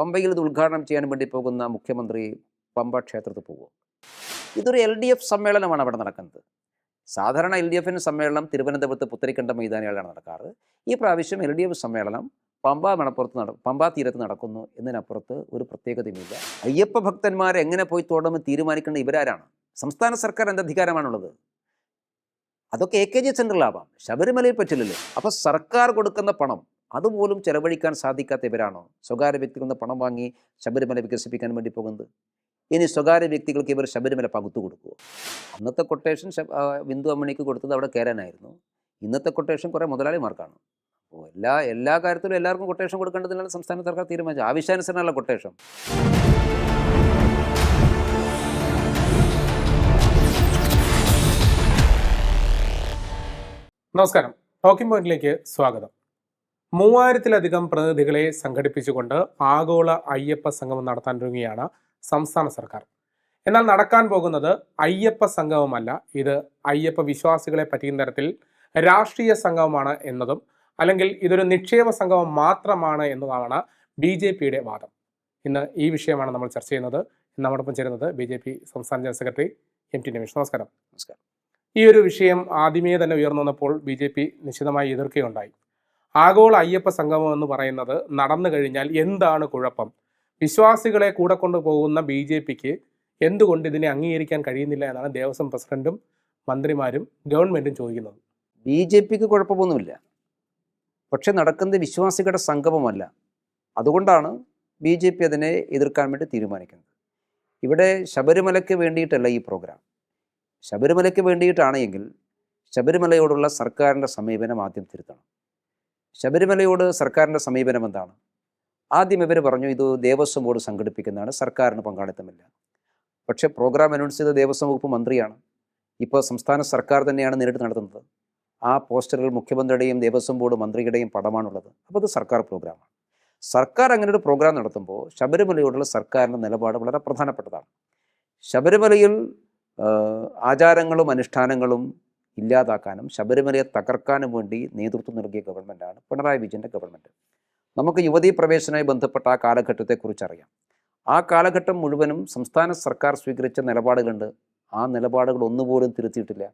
പമ്പയിൽ ഇത് ഉദ്ഘാടനം ചെയ്യാൻ വേണ്ടി പോകുന്ന മുഖ്യമന്ത്രി പമ്പ ക്ഷേത്രത്തിൽ പോകും ഇതൊരു എൽ ഡി എഫ് സമ്മേളനമാണ് അവിടെ നടക്കുന്നത്. സാധാരണ എൽ ഡി എഫിന് സമ്മേളനം തിരുവനന്തപുരത്ത് പുത്തരിക്കണ്ട മൈതാനികളിലാണ് നടക്കാറ്. ഈ പ്രാവശ്യം എൽ ഡി എഫ് സമ്മേളനം പമ്പ മണപ്പുറത്ത് നട പമ്പാ തീരത്ത് നടക്കുന്നു എന്നതിനപ്പുറത്ത് ഒരു പ്രത്യേകതയുമില്ല. അയ്യപ്പ ഭക്തന്മാർ എങ്ങനെ പോയി തോടുമെന്ന് തീരുമാനിക്കേണ്ട ഇവരാരാണ്? സംസ്ഥാന സർക്കാർ എന്ത് അധികാരമാണുള്ളത്? അതൊക്കെ എ കെ ജി സെന്ററിലാവാം ശബരിമലയിൽ പറ്റില്ലല്ലോ. അപ്പോൾ സർക്കാർ കൊടുക്കുന്ന പണം അതുപോലും ചെലവഴിക്കാൻ സാധിക്കാത്ത ഇവരാണോ? സ്വകാര്യ വ്യക്തികളിൽ നിന്ന് പണം വാങ്ങി ശബരിമല വികസിപ്പിക്കാൻ വേണ്ടി പോകുന്നത്? ഇനി സ്വകാര്യ വ്യക്തികൾക്ക് ഇവർ ശബരിമല പകുത്തു കൊടുക്കുക അന്നത്തെ കൊട്ടേഷൻ ബിന്ദു അമ്മണിക്ക് കൊടുത്തത് അവിടെ കയറാനായിരുന്നു ഇന്നത്തെ കൊട്ടേഷൻ കുറേ മുതലാളിമാർക്കാണ്. അപ്പോൾ എല്ലാ എല്ലാ കാര്യത്തിലും എല്ലാവർക്കും കൊട്ടേഷൻ കൊടുക്കേണ്ടതിനാണ് സംസ്ഥാന സർക്കാർ തീരുമാനിച്ചത്. ആവശ്യാനുസരണമുള്ള കൊട്ടേഷൻ നമസ്കാരം. ടോക്കിംഗ് പോയിന്റിലേക്ക് സ്വാഗതം. മൂവായിരത്തിലധികം പ്രതിനിധികളെ സംഘടിപ്പിച്ചുകൊണ്ട് ആഗോള അയ്യപ്പ സംഗമം നടത്താൻ ഒരുങ്ങിയാണ് സംസ്ഥാന സർക്കാർ. എന്നാൽ നടക്കാൻ പോകുന്നത് അയ്യപ്പ സംഗമമല്ല. ഇത് അയ്യപ്പ വിശ്വാസികളെ പറ്റിയ തരത്തിൽ രാഷ്ട്രീയ സംഗമമാണ് എന്നതും അല്ലെങ്കിൽ ഇതൊരു നിക്ഷേപ സംഗമം മാത്രമാണ് എന്നതാണ് ബി ജെ പിയുടെ വാദം. ഇന്ന് ഈ വിഷയമാണ് നമ്മൾ ചർച്ച ചെയ്യുന്നത്. നമ്മോടൊപ്പം ചേരുന്നത് ബി ജെ പി സംസ്ഥാന general secretary M T Ramesh. നമസ്കാരം. നമസ്കാരം. ഈ ഒരു വിഷയം ആദ്യമേ തന്നെ ഉയർന്നു വന്നപ്പോൾ ബി ജെ പി നിശ്ചിതമായി എതിർക്കുകയുണ്ടായി. ആഗോള അയ്യപ്പ സംഗമം എന്ന് പറയുന്നത് നടന്നു കഴിഞ്ഞാൽ എന്താണ് കുഴപ്പം? വിശ്വാസികളെ കൂടെ കൊണ്ടുപോകുന്ന ബി ജെ പിക്ക് എന്തുകൊണ്ട് ഇതിനെ അംഗീകരിക്കാൻ കഴിയുന്നില്ല എന്നാണ് ദേവസ്വം പ്രസിഡന്റും മന്ത്രിമാരും ഗവൺമെന്റും ചോദിക്കുന്നത്. ബി ജെ പിക്ക് കുഴപ്പമൊന്നുമില്ല. പക്ഷെ നടക്കുന്നത് വിശ്വാസികളുടെ സംഗമമല്ല. അതുകൊണ്ടാണ് ബി ജെ പി അതിനെ എതിർക്കാൻ വേണ്ടി തീരുമാനിക്കുന്നത്. ഇവിടെ ശബരിമലയ്ക്ക് വേണ്ടിയിട്ടല്ല ഈ പ്രോഗ്രാം ശബരിമലയ്ക്ക് വേണ്ടിയിട്ടാണെങ്കിൽ ശബരിമലയോടുള്ള സർക്കാരിന്റെ സമീപനം ആദ്യം തിരുത്തണം. ശബരിമലയോട് സർക്കാരിന്റെ സമീപനം എന്താണ്? ആദ്യം ഇവർ പറഞ്ഞു ഇത് ദേവസ്വം ബോർഡ് സംഘടിപ്പിക്കുന്നതാണ് സർക്കാരിന് പങ്കാളിത്തമില്ല. പക്ഷേ പ്രോഗ്രാം അനൗൺസ് ചെയ്ത ദേവസ്വം വകുപ്പ് മന്ത്രിയാണ്. ഇപ്പോൾ സംസ്ഥാന സർക്കാർ തന്നെയാണ് നേരിട്ട് നടത്തുന്നത്. ആ പോസ്റ്ററിൽ മുഖ്യമന്ത്രിയുടെയും ദേവസ്വം ബോർഡ് മന്ത്രിയുടെയും പടമാണുള്ളത്. അപ്പോൾ അത് സർക്കാർ പ്രോഗ്രാമാണ്. സർക്കാർ അങ്ങനെ ഒരു പ്രോഗ്രാം നടത്തുമ്പോൾ ശബരിമലയോടുള്ള സർക്കാരിന്റെ നിലപാട് വളരെ പ്രധാനപ്പെട്ടതാണ്. ശബരിമലയിൽ ആചാരങ്ങളും അനുഷ്ഠാനങ്ങളും ഇല്ലാതാക്കാനും ശബരിമലയെ തകർക്കാനും വേണ്ടി നേതൃത്വം നൽകിയ ഗവൺമെന്റാണ് പിണറായി വിജയന്റെ ഗവൺമെന്റ് നമുക്ക് യുവതീ പ്രവേശനവുമായി ബന്ധപ്പെട്ട ആ കാലഘട്ടത്തെക്കുറിച്ച് അറിയാം ആ കാലഘട്ടം മുഴുവനും സംസ്ഥാന സർക്കാർ സ്വീകരിച്ച നിലപാടുകളുണ്ട്. ആ നിലപാടുകൾ ഒന്നുപോലും തിരുത്തിയിട്ടില്ല.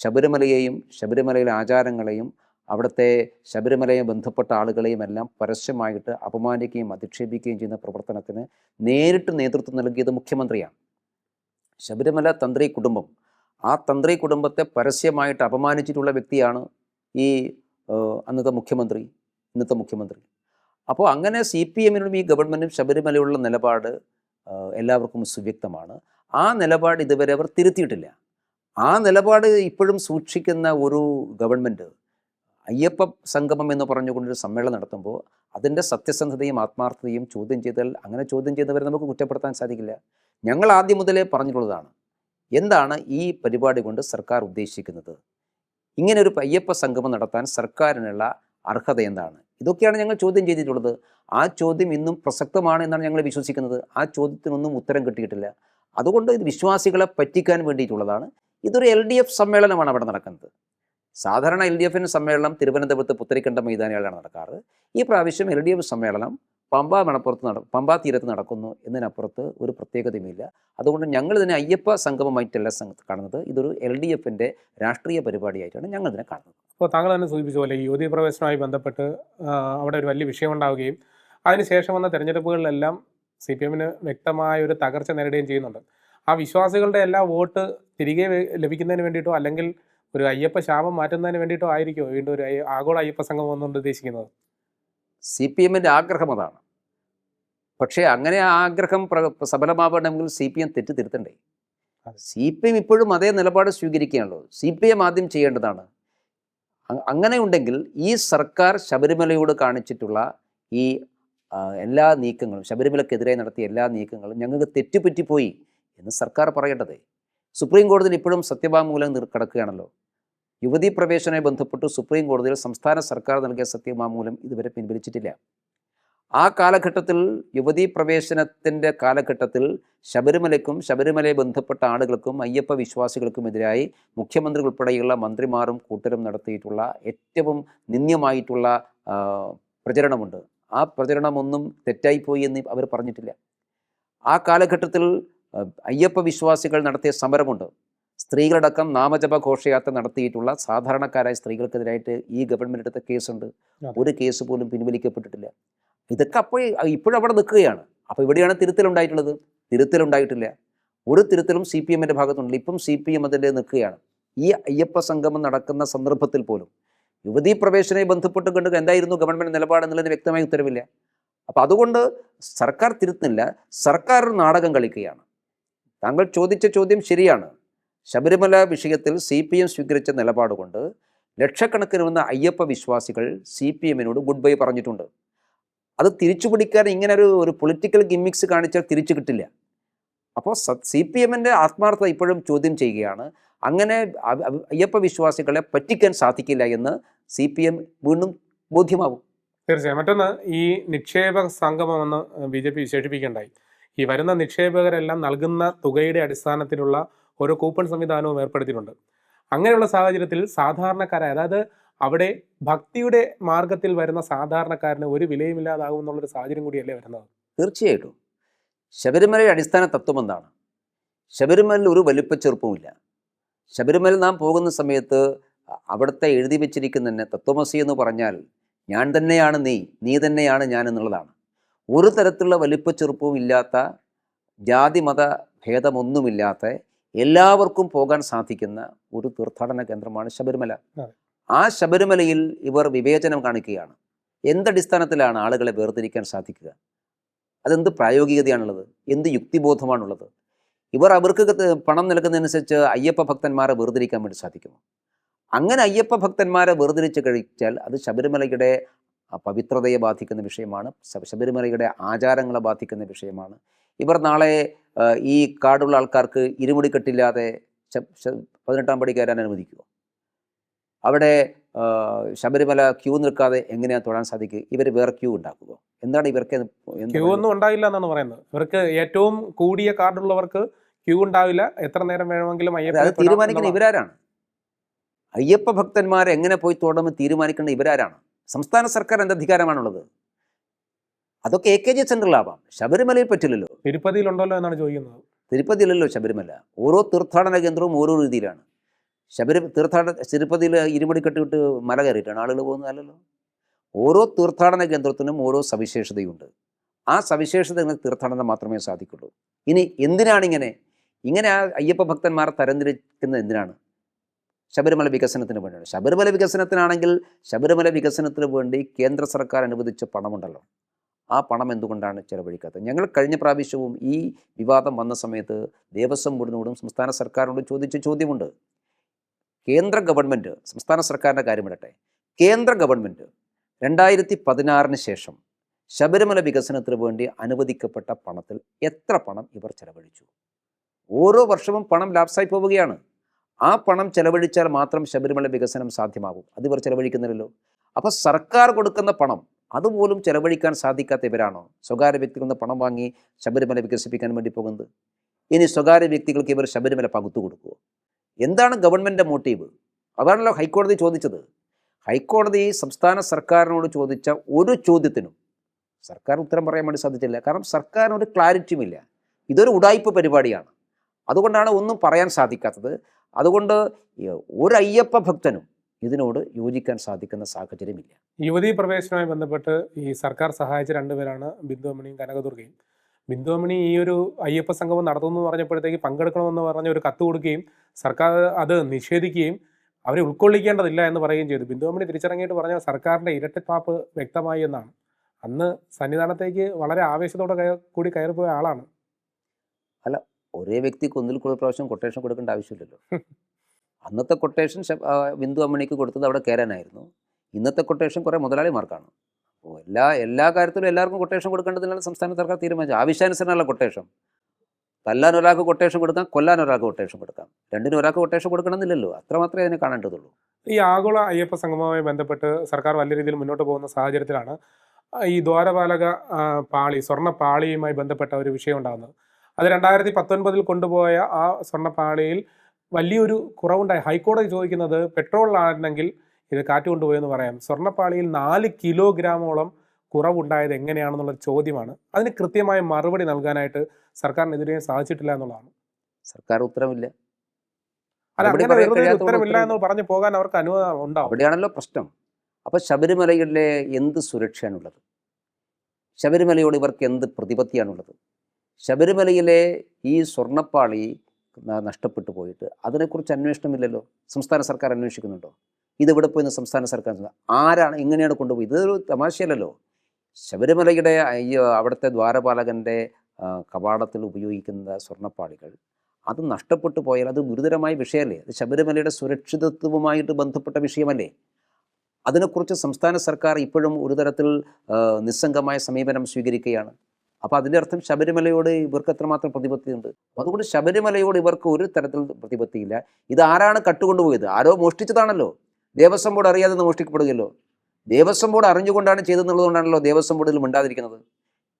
ശബരിമലയെയും ശബരിമലയിലെ ആചാരങ്ങളെയും അവിടുത്തെ ശബരിമലയെ ബന്ധപ്പെട്ട ആളുകളെയും എല്ലാം പരസ്യമായിട്ട് അപമാനിക്കുകയും അധിക്ഷേപിക്കുകയും ചെയ്യുന്ന പ്രവർത്തനത്തിന് നേരിട്ട് നേതൃത്വം നൽകിയത് മുഖ്യമന്ത്രിയാണ്. ശബരിമല തന്ത്രി കുടുംബം ആ തന്ത്രി കുടുംബത്തെ പരസ്യമായിട്ട് അപമാനിച്ചിട്ടുള്ള വ്യക്തിയാണ് ഈ അന്നത്തെ മുഖ്യമന്ത്രി ഇന്നത്തെ മുഖ്യമന്ത്രി. അപ്പോൾ അങ്ങനെ സി പി എമ്മിനും ഈ ഗവൺമെന്റും ശബരിമലയുള്ള നിലപാട് എല്ലാവർക്കും സുവ്യക്തമാണ്. ആ നിലപാട് ഇതുവരെ അവർ തിരുത്തിയിട്ടില്ല. ആ നിലപാട് ഇപ്പോഴും സൂക്ഷിക്കുന്ന ഒരു ഗവൺമെന്റ് അയ്യപ്പ സംഗമം എന്ന് പറഞ്ഞുകൊണ്ടൊരു സമ്മേളനം നടത്തുമ്പോൾ അതിന്റെ സത്യസന്ധതയും ആത്മാർത്ഥതയും ചോദ്യം ചെയ്താൽ അങ്ങനെ ചോദ്യം ചെയ്തവരെ നമുക്ക് കുറ്റപ്പെടുത്താൻ സാധിക്കില്ല. ഞങ്ങൾ ആദ്യം മുതലേ പറഞ്ഞിട്ടുള്ളതാണ്. എന്താണ് ഈ പരിപാടി കൊണ്ട് സർക്കാർ ഉദ്ദേശിക്കുന്നത്? ഇങ്ങനെ ഒരു അയ്യപ്പ സംഗമം നടത്താൻ സർക്കാരിനുള്ള അർഹത എന്താണ്? ഇതൊക്കെയാണ് ഞങ്ങൾ ചോദ്യം ചെയ്തിട്ടുള്ളത്. ആ ചോദ്യം ഇന്നും പ്രസക്തമാണ് എന്നാണ് ഞങ്ങൾ വിശ്വസിക്കുന്നത്. ആ ചോദ്യത്തിനൊന്നും ഉത്തരം കിട്ടിയിട്ടില്ല. അതുകൊണ്ട് ഇത് വിശ്വാസികളെ പറ്റിക്കാൻ വേണ്ടിയിട്ടുള്ളതാണ്. ഇതൊരു എൽ ഡി എഫ് സമ്മേളനമാണ് അവിടെ നടക്കുന്നത്. സാധാരണ എൽ ഡി എഫിന്റെ സമ്മേളനം തിരുവനന്തപുരത്ത് പുത്തരിക്കണ്ട മൈതാനികളിലാണ് നടക്കാറ്. ഈ പ്രാവശ്യം എൽ ഡി എഫ് സമ്മേളനം പമ്പ മണപ്പുറത്ത് നട പമ്പാ തീരത്ത് നടക്കുന്നു എന്നതിനപ്പുറത്ത് ഒരു പ്രത്യേകതയുമില്ല. അതുകൊണ്ട് ഞങ്ങൾ ഇതിനെ അയ്യപ്പ സംഗമമായിട്ടല്ല കാണുന്നത്. ഇതൊരു എൽ ഡി എഫിന്റെ രാഷ്ട്രീയ പരിപാടിയായിട്ടാണ് ഞങ്ങൾ ഇതിനെ കാണുന്നത്. അപ്പോൾ താങ്കൾ തന്നെ സൂചിപ്പിച്ച പോലെ യുവതീ പ്രവേശനവുമായി ബന്ധപ്പെട്ട് അവിടെ ഒരു വലിയ വിഷയമുണ്ടാവുകയും അതിനുശേഷം വന്ന തെരഞ്ഞെടുപ്പുകളിലെല്ലാം സി പി എമ്മിന് വ്യക്തമായ ഒരു തകർച്ച നേരിടുകയും ചെയ്യുന്നുണ്ട്. ആ വിശ്വാസികളുടെ എല്ലാ വോട്ട് തിരികെ ലഭിക്കുന്നതിന് വേണ്ടിയിട്ടോ അല്ലെങ്കിൽ ഒരു അയ്യപ്പ ശാപം മാറ്റുന്നതിന് വേണ്ടിയിട്ടോ ആയിരിക്കുമോ വീണ്ടും ഒരു ആഗോള അയ്യപ്പ സംഘം വന്നുകൊണ്ട് ഉദ്ദേശിക്കുന്നത്? സി പി എമ്മിന്റെ ആഗ്രഹം അതാണ്. പക്ഷേ അങ്ങനെ ആ ആഗ്രഹം പ്ര- സഫലമാവണമെങ്കിൽ സി പി എം തെറ്റ് തിരുത്തണ്ടേ. സി പി എം ഇപ്പോഴും അതേ നിലപാട് സ്വീകരിക്കുകയാണല്ലോ. സി പി എം ആദ്യം ചെയ്യേണ്ടതാണ്. അങ്ങനെ ഉണ്ടെങ്കിൽ ഈ സർക്കാർ ശബരിമലയോട് കാണിച്ചിട്ടുള്ള ഈ എല്ലാ നീക്കങ്ങളും ശബരിമലക്കെതിരെ നടത്തിയ എല്ലാ നീക്കങ്ങളും ഞങ്ങൾക്ക് തെറ്റുപറ്റിപ്പോയി എന്ന് സർക്കാർ പറയേണ്ടതേ. സുപ്രീം കോടതിയിൽ ഇപ്പോഴും സത്യവാങ്മൂലം കിടക്കുകയാണല്ലോ. യുവതീ പ്രവേശനവുമായി ബന്ധപ്പെട്ട് സുപ്രീം കോടതിയിൽ സംസ്ഥാന സർക്കാർ നൽകിയ സത്യവാങ്മൂലം ഇതുവരെ പിൻവലിച്ചിട്ടില്ല. ആ കാലഘട്ടത്തിൽ യുവതീ പ്രവേശനത്തിന്റെ കാലഘട്ടത്തിൽ ശബരിമലയ്ക്കും ശബരിമലയെ ബന്ധപ്പെട്ട ആളുകൾക്കും അയ്യപ്പ വിശ്വാസികൾക്കുമെതിരായി മുഖ്യമന്ത്രി ഉൾപ്പെടെയുള്ള മന്ത്രിമാരും കൂട്ടരും നടത്തിയിട്ടുള്ള ഏറ്റവും നിന്ദ്യമായിട്ടുള്ള പ്രചരണമുണ്ട്. ആ പ്രചരണമൊന്നും തെറ്റായിപ്പോയി എന്ന് അവർ പറഞ്ഞിട്ടില്ല. ആ കാലഘട്ടത്തിൽ അയ്യപ്പ വിശ്വാസികൾ നടത്തിയ സമരമുണ്ട്. സ്ത്രീകളടക്കം നാമജപ ഘോഷയാത്ര നടത്തിയിട്ടുള്ള സാധാരണക്കാരായ സ്ത്രീകൾക്കെതിരായിട്ട് ഈ ഗവൺമെന്റ് എടുത്ത കേസുണ്ട്. ഒരു കേസ് പോലും പിൻവലിക്കപ്പെട്ടിട്ടില്ല. ഇതൊക്കെ അപ്പോൾ ഇപ്പോഴും അവിടെ നിൽക്കുകയാണ്. അപ്പോൾ ഇവിടെയാണ് തിരുത്തലുണ്ടായിട്ടുള്ളത്. തിരുത്തലുണ്ടായിട്ടില്ല. ഒരു തിരുത്തലും സി പി എമ്മിന്റെ ഭാഗത്തുണ്ട്. ഇപ്പം സി പി എം അതിന്റെ നിൽക്കുകയാണ്. ഈ അയ്യപ്പ സംഗമം നടക്കുന്ന സന്ദർഭത്തിൽ പോലും യുവതീ പ്രവേശനവുമായി ബന്ധപ്പെട്ട് കണ്ട് എന്തായിരുന്നു ഗവൺമെന്റ് നിലപാട് എന്നുള്ളതിന് വ്യക്തമായ ഉത്തരവില്ല. അപ്പോൾ അതുകൊണ്ട് സർക്കാർ തിരുത്തുന്നില്ല. സർക്കാർ ഒരു നാടകം കളിക്കുകയാണ്. താങ്കൾ ചോദിച്ച ചോദ്യം ശരിയാണ്. ശബരിമല വിഷയത്തിൽ സി പി എം സ്വീകരിച്ച നിലപാട് കൊണ്ട് ലക്ഷക്കണക്കിന് വന്ന അയ്യപ്പ വിശ്വാസികൾ സി പി എമ്മിനോട് ഗുഡ് ബൈ പറഞ്ഞിട്ടുണ്ട്. അത് തിരിച്ചു പിടിക്കാൻ ഇങ്ങനെ ഒരു ഒരു പൊളിറ്റിക്കൽ ഗിമ്മിക്സ് കാണിച്ചാൽ തിരിച്ചു കിട്ടില്ല. അപ്പോൾ സി പി എമ്മിന്റെ ആത്മാർത്ഥത ഇപ്പോഴും ചോദ്യം ചെയ്യുകയാണ്. അങ്ങനെ അയ്യപ്പ വിശ്വാസികളെ പറ്റിക്കാൻ സാധിക്കില്ല എന്ന് സി പി എം വീണ്ടും ബോധ്യമാവും തീർച്ചയായും. മറ്റൊന്ന് ഈ നിക്ഷേപ സംഗമമെന്ന് ബി ജെ പി വിശേഷിപ്പിക്കേണ്ടായി. ഈ വരുന്ന നിക്ഷേപകരെല്ലാം നൽകുന്ന തുകയുടെ അടിസ്ഥാനത്തിലുള്ള ഒരു കൂപ്പൺ സംവിധാനവും ഏർപ്പെടുത്തിയിട്ടുണ്ട്. അങ്ങനെയുള്ള സാഹചര്യത്തിൽ സാധാരണക്കാരായ അതായത് അവിടെ ഭക്തിയുടെ മാർഗത്തിൽ വരുന്ന സാധാരണക്കാരന് ഒരു വിലയുമില്ലാതാകും എന്നുള്ളൊരു സാഹചര്യം കൂടിയല്ലേ വരുന്നത്? തീർച്ചയായിട്ടും. ശബരിമലയുടെ അടിസ്ഥാന തത്വം എന്താണ്? ശബരിമലയിൽ ഒരു വലിപ്പച്ചെറുപ്പവുമില്ല ശബരിമല നാം പോകുന്ന സമയത്ത് അവിടുത്തെ എഴുതി വെച്ചിരിക്കുന്ന തന്നെ തത്വമസി എന്ന് പറഞ്ഞാൽ ഞാൻ തന്നെയാണ് നീ നീ തന്നെയാണ് ഞാൻ എന്നുള്ളതാണ്. ഒരു തരത്തിലുള്ള വലിപ്പച്ചെറുപ്പവും ഇല്ലാത്ത ജാതി മത ഭേദമൊന്നുമില്ലാത്ത എല്ലാവർക്കും പോകാൻ സാധിക്കുന്ന ഒരു തീർത്ഥാടന കേന്ദ്രമാണ് ശബരിമല. ആ ശബരിമലയിൽ ഇവർ വിവേചനം കാണിക്കുകയാണ്. എന്തടിസ്ഥാനത്തിലാണ് ആളുകളെ വേർതിരിക്കാൻ സാധിക്കുക? അതെന്ത് പ്രായോഗികതയാണുള്ളത്? എന്ത് യുക്തിബോധമാണുള്ളത്? ഇവർ അവർക്ക് പണം നൽകുന്നതനുസരിച്ച് അയ്യപ്പ ഭക്തന്മാരെ വേർതിരിക്കാൻ വേണ്ടി സാധിക്കുമോ? അങ്ങനെ അയ്യപ്പ ഭക്തന്മാരെ വേർതിരിച്ച് കഴിച്ചാൽ അത് ശബരിമലയുടെ പവിത്രതയെ ബാധിക്കുന്ന വിഷയമാണ് ശബ- ശബരിമലയുടെ ആചാരങ്ങളെ ബാധിക്കുന്ന വിഷയമാണ്. ഇവർ നാളെ ഈ കാർഡുള്ള ആൾക്കാർക്ക് ഇരുമുടി കെട്ടില്ലാതെ ശ- ശ- പതിനെട്ടാം പടി കയറാൻ അനുവദിക്കുമോ അവിടെ ശബരിമല ക്യൂ നിൽക്കാതെ എങ്ങനെയാണ് തൊഴാൻ സാധിക്കുക? ഇവർ വേറെ ക്യൂ ഉണ്ടാക്കുക. എന്താണ് ഇവർക്ക് ക്യൂ ഒന്നും ഉണ്ടാവില്ല എന്നാണ് പറയുന്നത്. ഇവർക്ക് ഏറ്റവും കൂടിയ കാർഡുള്ളവർക്ക് ക്യൂ ഉണ്ടാവില്ല. എത്ര നേരം വേണമെങ്കിലും അത് അയ്യപ്പനെ തീരുമാനിക്കുന്ന. ഇവരാരാണ്? അയ്യപ്പ ഭക്തന്മാർ എങ്ങനെ പോയി തൊടണമെന്ന് തീരുമാനിക്കേണ്ട ഇവരാരാണ്? സംസ്ഥാന സർക്കാർ എന്ത് അധികാരമാണുള്ളത്? അതൊക്കെ എ കെ ജി സെന്ററിലാവാം ശബരിമലയിൽ പറ്റില്ലല്ലോ. തിരുപ്പതിയിലുണ്ടല്ലോ എന്നാണ് ചോദിക്കുന്നത്. തിരുപ്പതിയിലല്ലോ ശബരിമല. ഓരോ തീർത്ഥാടന കേന്ദ്രവും ഓരോ രീതിയിലാണ്. ശബരി തീർത്ഥാടന തിരുപ്പതിയിൽ ഇരുമുടി കെട്ടിവിട്ട് മല കയറിയിട്ടാണ് ആളുകൾ പോകുന്നതല്ലല്ലോ ഓരോ തീർത്ഥാടന കേന്ദ്രത്തിനും ഓരോ സവിശേഷതയുണ്ട്. ആ സവിശേഷത തീർത്ഥാടനം മാത്രമേ സാധിക്കുള്ളൂ. ഇനി എന്തിനാണ് ഇങ്ങനെ ഇങ്ങനെ ആ അയ്യപ്പ ഭക്തന്മാരെ തരംതിരിക്കുന്നത് എന്തിനാണ്? ശബരിമല വികസനത്തിന് വേണ്ടിയാണ്. ശബരിമല വികസനത്തിനാണെങ്കിൽ ശബരിമല വികസനത്തിന് വേണ്ടി കേന്ദ്ര സർക്കാർ അനുവദിച്ച പണമുണ്ടല്ലോ. ആ പണം എന്തുകൊണ്ടാണ് ചെലവഴിക്കാത്തത്? ഞങ്ങൾ കഴിഞ്ഞ പ്രാവശ്യവും ഈ വിവാദം വന്ന സമയത്ത് ദേവസ്വം ബോർഡിനോടും സംസ്ഥാന സർക്കാരിനോടും ചോദിച്ച ചോദ്യമുണ്ട്. കേന്ദ്ര ഗവൺമെന്റ് സംസ്ഥാന സർക്കാരിന്റെ കാര്യമിടട്ടെ കേന്ദ്ര ഗവൺമെന്റ് രണ്ടായിരത്തി പതിനാറിന് ശേഷം ശബരിമല വികസനത്തിന് വേണ്ടി അനുവദിക്കപ്പെട്ട പണത്തിൽ എത്ര പണം ഇവർ ചെലവഴിച്ചു? ഓരോ വർഷവും പണം ലാപ്സായി പോവുകയാണ്. ആ പണം ചെലവഴിച്ചാൽ മാത്രം ശബരിമല വികസനം സാധ്യമാകും. അത് ഇവർ ചെലവഴിക്കുന്നില്ലല്ലോ. അപ്പോൾ സർക്കാർ കൊടുക്കുന്ന പണം അതുപോലും ചെലവഴിക്കാൻ സാധിക്കാത്ത ഇവരാണോ? സ്വകാര്യ വ്യക്തികളിൽ നിന്ന് പണം വാങ്ങി ശബരിമല വികസിപ്പിക്കാൻ വേണ്ടി പോകുന്നത്? ഇനി സ്വകാര്യ വ്യക്തികൾക്ക് ഇവർ ശബരിമല പകുത്തു കൊടുക്കുമോ എന്താണ് ഗവൺമെന്റിന്റെ മോട്ടീവ്? അതാണല്ലോ ഹൈക്കോടതി ചോദിച്ചത്. ഹൈക്കോടതി സംസ്ഥാന സർക്കാരിനോട് ചോദിച്ച ഒരു ചോദ്യത്തിനും സർക്കാർ ഉത്തരം പറയാൻ വേണ്ടി സാധിച്ചില്ല. കാരണം സർക്കാരിന് ഒരു ക്ലാരിറ്റിയുമില്ല ഇതൊരു ഉടായ്പ പരിപാടിയാണ്. അതുകൊണ്ടാണ് ഒന്നും പറയാൻ സാധിക്കാത്തത്. അതുകൊണ്ട് ഒരു അയ്യപ്പ ഭക്തനും ഇതിനോട് യോജിക്കാൻ സാധിക്കുന്ന സാഹചര്യമില്ല. യുവതീ പ്രവേശനവുമായി ബന്ധപ്പെട്ട് ഈ സർക്കാർ സഹായിച്ച രണ്ടുപേരാണ് ബിന്ദുമണിയും കനകദുർഗയും. ബിന്ദുമണി ഈ ഒരു അയ്യപ്പ സംഗമം നടത്തുന്നു എന്ന് പറഞ്ഞപ്പോഴത്തേക്ക് പങ്കെടുക്കണമെന്ന് പറഞ്ഞ ഒരു കത്ത് കൊടുക്കുകയും സർക്കാർ അത് നിഷേധിക്കുകയും അവരെ ഉൾക്കൊള്ളിക്കേണ്ടതില്ല എന്ന് പറയുകയും ചെയ്തു. ബിന്ദുമണി തിരിച്ചിറങ്ങിയിട്ട് പറഞ്ഞ സർക്കാരിന്റെ ഇരട്ടിപ്പാപ്പ് വ്യക്തമായി എന്നാണ്. അന്ന് സന്നിധാനത്തേക്ക് വളരെ ആവേശത്തോടെ കൂടി കയറിപ്പോയ ആളാണ്. അല്ല ഒരേ വ്യക്തിക്ക് ഒന്നിൽ കൂടുതൽ പ്രാവശ്യം കൊട്ടേഷൻ കൊടുക്കേണ്ട ആവശ്യമില്ലല്ലോ. അന്നത്തെ കൊട്ടേഷൻ ബിന്ദു അമ്മണിക്ക് കൊടുത്തത് അവിടെ കയറാനായിരുന്നു ഇന്നത്തെ കൊട്ടേഷൻ കുറേ മുതലാളിമാർക്കാണ്. അപ്പോൾ എല്ലാ എല്ലാ കാര്യത്തിലും എല്ലാവർക്കും കൊട്ടേഷൻ കൊടുക്കേണ്ടതിനാണ് സംസ്ഥാന സർക്കാർ തീരുമാനിച്ചത്. ആവശ്യാനുസരണമല്ല കൊട്ടേഷൻ തല്ലാൻ ഒരാൾക്ക് കൊട്ടേഷൻ കൊടുക്കാം കൊല്ലാൻ ഒരാൾക്ക് കൊട്ടേഷൻ കൊടുക്കാം. രണ്ടിനും ഒരാൾക്ക് കൊട്ടേഷൻ കൊടുക്കണമെന്നില്ലല്ലോ. അത്ര മാത്രമേ അതിനെ കാണേണ്ടതുള്ളൂ. ഈ ആഗോള അയ്യപ്പ സംഗമവുമായി ബന്ധപ്പെട്ട് സർക്കാർ വലിയ രീതിയിൽ മുന്നോട്ട് പോകുന്ന സാഹചര്യത്തിലാണ് ഈ ദ്വാരപാലക പാളി സ്വർണ പാളിയുമായി ബന്ധപ്പെട്ട ഒരു വിഷയം ഉണ്ടാകുന്നത്. അത് രണ്ടായിരത്തി പത്തൊൻപതിൽ കൊണ്ടുപോയ ആ സ്വർണ പാളിയിൽ വലിയൊരു കുറവുണ്ടായി. ഹൈക്കോടതി ചോദിക്കുന്നത് പെട്രോളിലാണെങ്കിൽ ഇത് കാറ്റ് കൊണ്ടുപോയെന്ന് പറയാം. സ്വർണപ്പാളിയിൽ നാല് കിലോഗ്രാമോളം കുറവുണ്ടായത് എങ്ങനെയാണെന്നുള്ള ചോദ്യമാണ്. അതിന് കൃത്യമായ മറുപടി നൽകാനായിട്ട് സർക്കാരിനെതിരെ സാധിച്ചിട്ടില്ല എന്നുള്ളതാണ്. സർക്കാർ ഉത്തരവില്ല. അല്ല അങ്ങനെ ഉത്തരവില്ല. എന്ന് പറഞ്ഞു പോകാൻ അവർക്ക് അനുവാദം ഉണ്ടാവും. അവിടെയാണല്ലോ പ്രശ്നം. അപ്പൊ ശബരിമലയിലെ എന്ത് സുരക്ഷയാണുള്ളത്? ശബരിമലയോട് ഇവർക്ക് എന്ത് പ്രതിപത്തിയാണുള്ളത്? ശബരിമലയിലെ ഈ സ്വർണപ്പാളി നഷ്ടപ്പെട്ടു പോയിട്ട്. അതിനെക്കുറിച്ച് അന്വേഷണമില്ലല്ലോ. സംസ്ഥാന സർക്കാർ അന്വേഷിക്കുന്നുണ്ടോ? ഇതെവിടെ പോയി സംസ്ഥാന സർക്കാർ? ആരാണ് എങ്ങനെയാണ് കൊണ്ടുപോയി? ഇതൊരു തമാശയല്ലല്ലോ. ശബരിമലയുടെ അവിടുത്തെ ദ്വാരപാലകന്റെ കവാടത്തിൽ ഉപയോഗിക്കുന്ന സ്വർണപ്പാളികൾ അത് നഷ്ടപ്പെട്ടു പോയാൽ അത് ഗുരുതരമായ വിഷയമല്ലേ? അത് ശബരിമലയുടെ സുരക്ഷിതത്വവുമായിട്ട് ബന്ധപ്പെട്ട വിഷയമല്ലേ? അതിനെക്കുറിച്ച് സംസ്ഥാന സർക്കാർ ഇപ്പോഴും ഒരു തരത്തിൽ നിസ്സംഗമായ സമീപനം സ്വീകരിക്കുകയാണ്. അപ്പോൾ അതിന്റെ അർത്ഥം ശബരിമലയോട് ഇവർക്ക് എത്രമാത്രം പ്രതിപത്തിയുണ്ട് അതുകൊണ്ട് ശബരിമലയോട് ഇവർക്ക് ഒരു തരത്തിൽ പ്രതിപത്തിയില്ല ഇത് ആരാണ് കട്ടുകൊണ്ടുപോയത്? ആരോ മോഷ്ടിച്ചതാണല്ലോ. ദേവസ്വം ബോർഡ് അറിയാതെ മോഷ്ടിക്കപ്പെടുകയല്ലോ. ദേവസ്വം ബോർഡ് അറിഞ്ഞുകൊണ്ടാണ് ചെയ്തെന്നുള്ളതുകൊണ്ടാണല്ലോ ദേവസ്വം ബോർഡിൽ മിണ്ടാതിരിക്കുന്നത്.